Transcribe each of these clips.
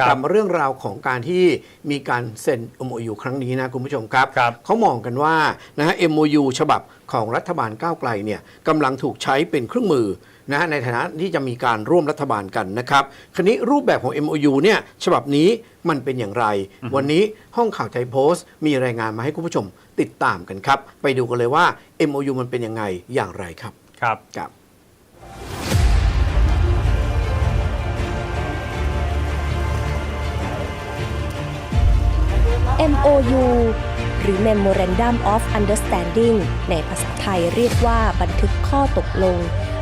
ครับกลับมาเรื่องราวของการที่มีการเซ็น MOU ครั้งนี้นะคุณผู้ชมครับครับเขามองกันว่านะฮะ MOU ฉบับของรัฐบาลก้าวไกลเนี่ยกำลังถูกใช้เป็นเครื่องมือนะฮะในฐานะที่จะมีการร่วมรัฐบาลกันนะครับคราวนี้รูปแบบของ MOU เนี่ยฉบับนี้มันเป็นอย่างไร วันนี้ห้องข่าวไทยโพสต์ มีรายงานมาให้คุณผู้ชมติดตามกันครับ ไปดูกันเลยว่า MOU มันเป็นยังไงอย่างไรครับ ครับครับ MOU หรือ Memorandum of Understanding ในภาษาไทยเรียกว่าบันทึกข้อตกลง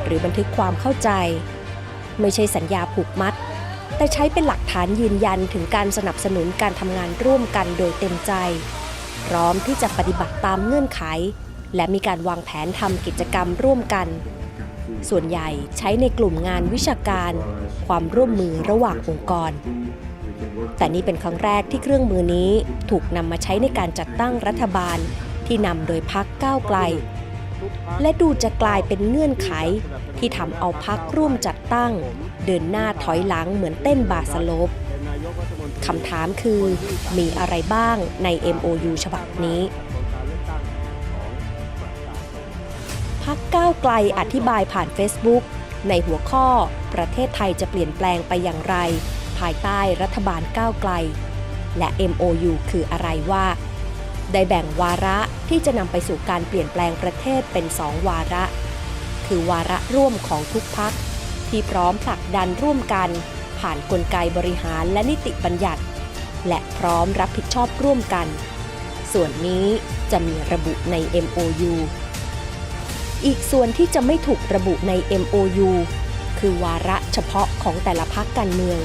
หรือบันทึกความเข้าใจ ไม่ใช่สัญญาผูกมัด แต่ใช้เป็นหลักฐานยืนยันถึงการสนับสนุนการทำงานร่วมกันโดยเต็มใจ พร้อมที่จะปฏิบัติตามเงื่อนไข และมีการวางแผนทำกิจกรรมร่วมกัน ส่วนใหญ่ใช้ในกลุ่มงานวิชาการ ความร่วมมือระหว่างองค์กร แต่นี่เป็นครั้งแรกที่เครื่องมือนี้ถูกนำมาใช้ในการจัดตั้งรัฐบาลที่นำโดยพักก้าวไกล และดูจะกลายเป็นเงื่อนไขที่ทำเอาพักร่วมจัดตั้ง เดินหน้าถอยหลังเหมือนเต้นบาสโลปคำถามคือมีอะไรบ้างใน MOU ฉบับนี้พักก้าวไกลอธิบายผ่าน Facebook ในหัวข้อประเทศไทยจะเปลี่ยนแปลงไปอย่างไร ภายใต้รัฐบาลก้าวไกล และ MOU คืออะไรว่า ได้แบ่งวาระที่จะนำไปสู่การเปลี่ยนแปลงประเทศเป็นสองวาระ คือวาระร่วมของทุกพักที่พร้อมผลักดันร่วมกัน ผ่านนกลไกบริหารและนิติบัญญัติ และพร้อมรับผิดชอบร่วมกัน ส่วนนี้จะมีระบุใน MOU อีกส่วนที่จะไม่ถูกระบุใน MOU คือวาระเฉพาะของแต่ละพักการเมือง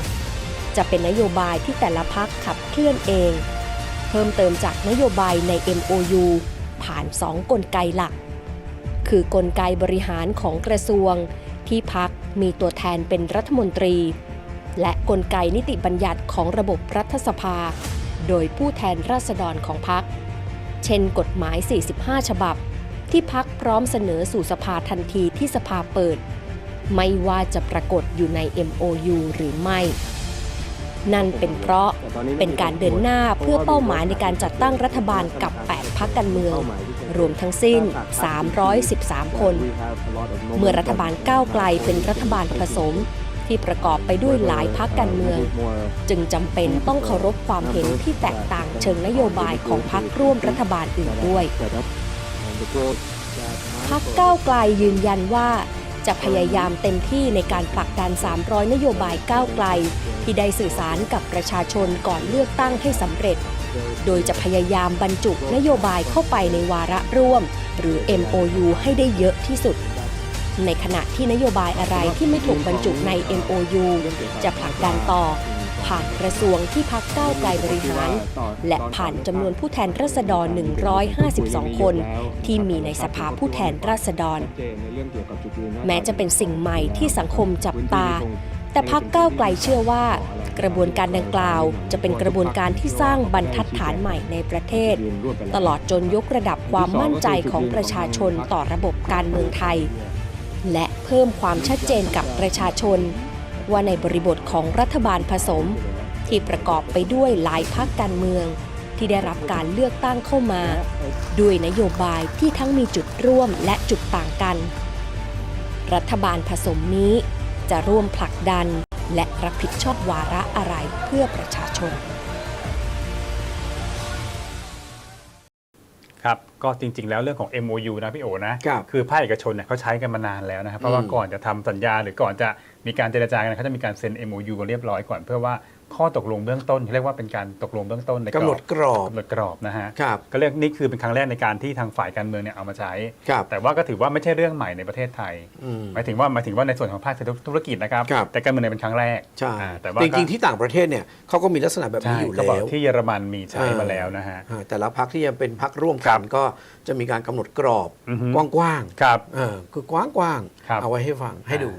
จะเป็นนโยบายที่แต่ละพักขับเคลื่อนเอง เพิ่มเติมจากนโยบายใน MOU ผ่าน 2 กลไกหลัก คือกลไกบริหารของกระทรวง ที่พักมีตัวแทนเป็นรัฐมนตรี และกลไกนิติบัญญัติของระบบรัฐสภา โดยผู้แทนราษฎรของพัก เช่นกฎหมาย 45 ฉบับ ที่พักพร้อมเสนอสู่สภาทันทีที่สภาเปิด ไม่ว่าจะปรากฏอยู่ใน MOU หรือไม่ นั่นเป็นเพราะเป็นการเดินหน้าเพื่อเป้าหมายในการจัดตั้งรัฐบาลกับ 8พักการเมือง รวมทั้งสิ้น 313 คน เมื่อรัฐบาลก้าวไกลเป็นรัฐบาลผสมที่ประกอบไปด้วยหลายพักการเมือง จึงจำเป็นต้องเคารพความเห็นที่แตกต่างเชิงนโยบายของพักร่วมรัฐบาลอื่นด้วยพักก้าวไกลยืนยันว่า จะพยายามเต็มที่ในการผลักดัน 300 นโยบายก้าวไกล ที่ได้สื่อสารกับประชาชนก่อนเลือกตั้งให้สำเร็จ โดยจะพยายามบรรจุนโยบายเข้าไปในวาระร่วม หรือ MOU ให้ได้เยอะที่สุด ในขณะที่นโยบายอะไรที่ไม่ถูกบรรจุใน MOU จะผลักดันต่อ ผ่านกระทรวงที่พักก้าวไกลบริหาร และผ่านจำนวนผู้แทนราษฎร 152 คน ที่มีในสภาผู้แทนราษฎร แม้จะเป็นสิ่งใหม่ที่สังคมจับตา แต่พักก้าวไกลเชื่อว่า กระบวนการดังกล่าว จะเป็นกระบวนการที่สร้างบรรทัดฐานใหม่ในประเทศ ตลอดจนยกระดับความมั่นใจของประชาชนต่อระบบการเมืองไทย และเพิ่มความชัดเจนกับประชาชน ว่าในบริบทของรัฐบาลผสม ที่ประกอบไปด้วยหลายพักการเมือง ที่ได้รับการเลือกตั้งเข้ามา ด้วยนโยบายที่ทั้งมีจุดร่วมและจุดต่างกัน รัฐบาลผสมนี้จะร่วมผลักดันและรับผิดชอบวาระอะไรเพื่อประชาชน ครับ ก็จริง ๆ แล้วเรื่องของ MOU นะพี่โอนะครับ คือภาคเอกชนเนี่ยเขาใช้กันมานานแล้วนะครับเพราะว่าอืมก่อนจะทำสัญญาหรือก่อนจะมีการเจรจากันเขาจะมีการเซ็น MOU กันเรียบร้อยก่อน เพื่อว่าข้อตกลงเบื้องต้นเรียกว่าเป็นการตกลงเบื้องต้นในกำหนดกรอบกำหนดกรอบนะฮะ ครับ ก็เรียกนี่คือเป็นครั้งแรกในการที่ทางฝ่ายการเมืองเนี่ยเอามาใช้ ครับ แต่ว่าก็ถือว่าไม่ใช่เรื่องใหม่ในประเทศไทย อืม หมายถึงว่าหมายถึงว่าในส่วนของภาคธุรกิจนะครับ ครับ แต่การเมืองเนี่ยเป็นครั้งแรกใช่อ่าแต่ว่าจก็ริงๆที่ต่างประเทศเนี่ยเขาก็มีลักษณะแบบใช่นี้อยู่ก็แล้บอกว ที่เยอรมันมีใช้มาแล้วนะฮะ อ่าแต่ละพักที่จะเป็นพักร่วมครักันบก็จะมีการกำหนดกรอบอือฮึกว้างครับๆเออคือกว้างครับๆเอาไว้ให้ฟังให้ดู